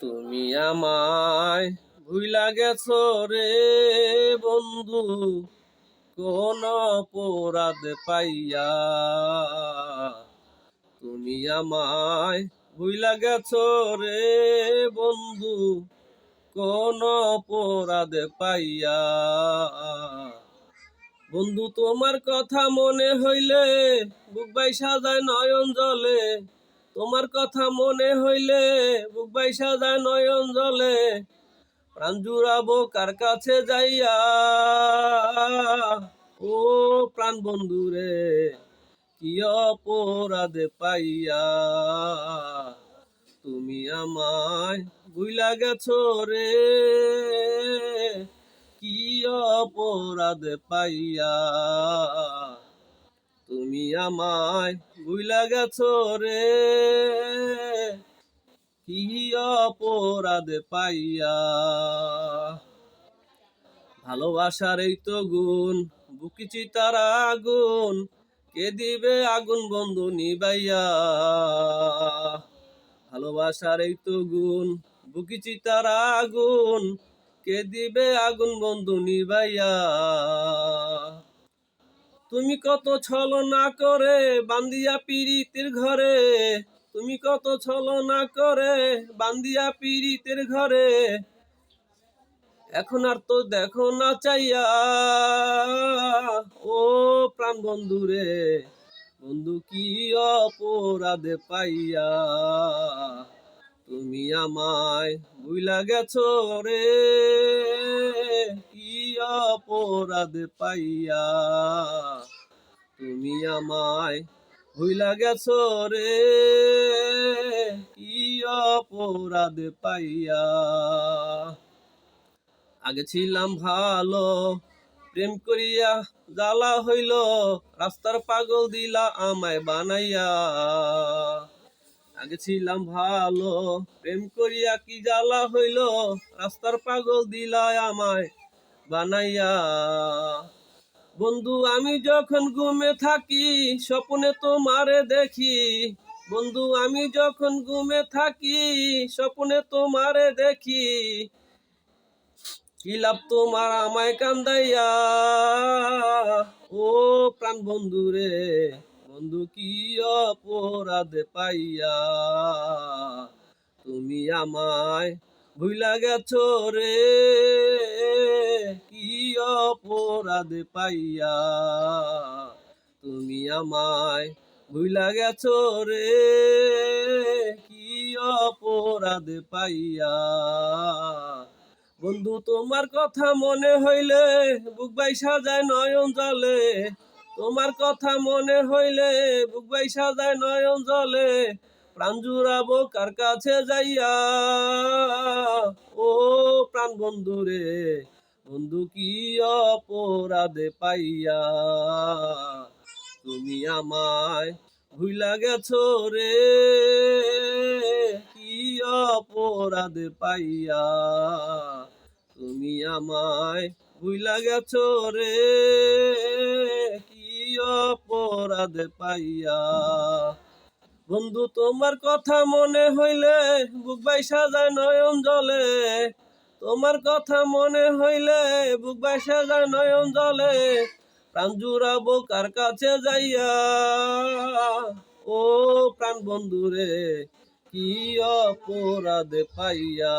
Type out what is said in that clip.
তুমি আমায় ভুইলা গেছ রে বন্ধু। কোন অপরাধ পাইয়া তুমি আমায় ভুইলা গেছ রে বন্ধু। কোন অপরাধ পাইয়া বন্ধু, তোমার কথা মনে হইলে বুক বাই সাজায় নয়ন জলে। তোমার কথা মনে হইলে বুক বাই সাজায় নয়ন জলে, প্রাণ জুড়াবো কার কাছে যাইয়া? ও প্রাণ বন্ধু রে কি অপরাধে পাইয়া? তুমি আমায় ভুইলা গেছো রে, কি অপরাধ পাইয়া? তুমি আমায় ভুইলা গেছো রে। কি অপরাধ পাইয়া। ভালোবাসার এই তো গুণ বুকি চিতার আগুন, কে দিবে আগুন বন্ধু নিবাইয়া। ভালোবাসার এই তো গুণ বুকি চিতার আগুন, কে দিবে আগুন বন্ধু নিবাইয়া। তুমি কত ছল না করে বান্দিয়া পীড়িতের ঘরে? তুমি কত ছল না করে বান্দিয়া পীড়িতের ঘরে? এখন আর তো দেখো না চাইয়া। ও প্রাণ বন্ধু রে, বন্ধু কি অপরাধে পাইয়া? তুমি আমায় ভুইলা গেছো রে কি অপরাধে পাইয়া তুমি আমায় ভুইলা গেছো রে। কি অপরাধে পাইয়া? আগে ছিলাম ভালো, প্রেম করিয়া জ্বালা হইল, রাস্তার পাগল দিলা আমায় বানাইয়া। আগে ছিলাম ভালো, প্রেম করিয়া কি জ্বালা হইল, রাস্তার পাগল দিলা আমায় বানাইয়া। বন্ধু, আমি যখন ঘুমে থাকি, স্বপ্নে তোমারে দেখি। বন্ধু, আমি যখন ঘুমে থাকি, স্বপ্নে তোমারে দেখি। কি লাভ তোমার আমায় কান্দাইয়া? ও প্রাণ বন্ধু রে, বন্ধু, কি অপরাধ পাইয়া? তুমি আমায় ভুইলা গেছো রে। অপরাধ পাইয়া তুমি আমায় ভুইলা গেছো রে। কি অপরাধ পাইয়া? বন্ধু, তোমার কথা মনে হইলে বুক বাই সাজায় নয়ন জলে। তোমার কথা মনে হইলে বুক বাই সাজায় নয়ন জলে। প্রাণ জুড়াবো কার কাছে যাইয়া? ও প্রাণ বন্ধু রে বন্ধু, কি অপরাধে পাইয়া তুমি আমায় ভুইলা গেছো রে? কি অপরাধ পাইয়া তুমি আমায় ভুইলা গেছো রে? কি অপরাধ পাইয়া? বন্ধু, তোমার কথা মনে হইলে বুক বাই সাজায় নয়ন জলে। তোমার কথা মনে হইলে বুক বাসা যা নয়ন জলে, প্রাণ জুড়াবো কার কাছে যাইয়া? ও প্রাণ বন্ধুরে, কি অপরাধ পাইয়া?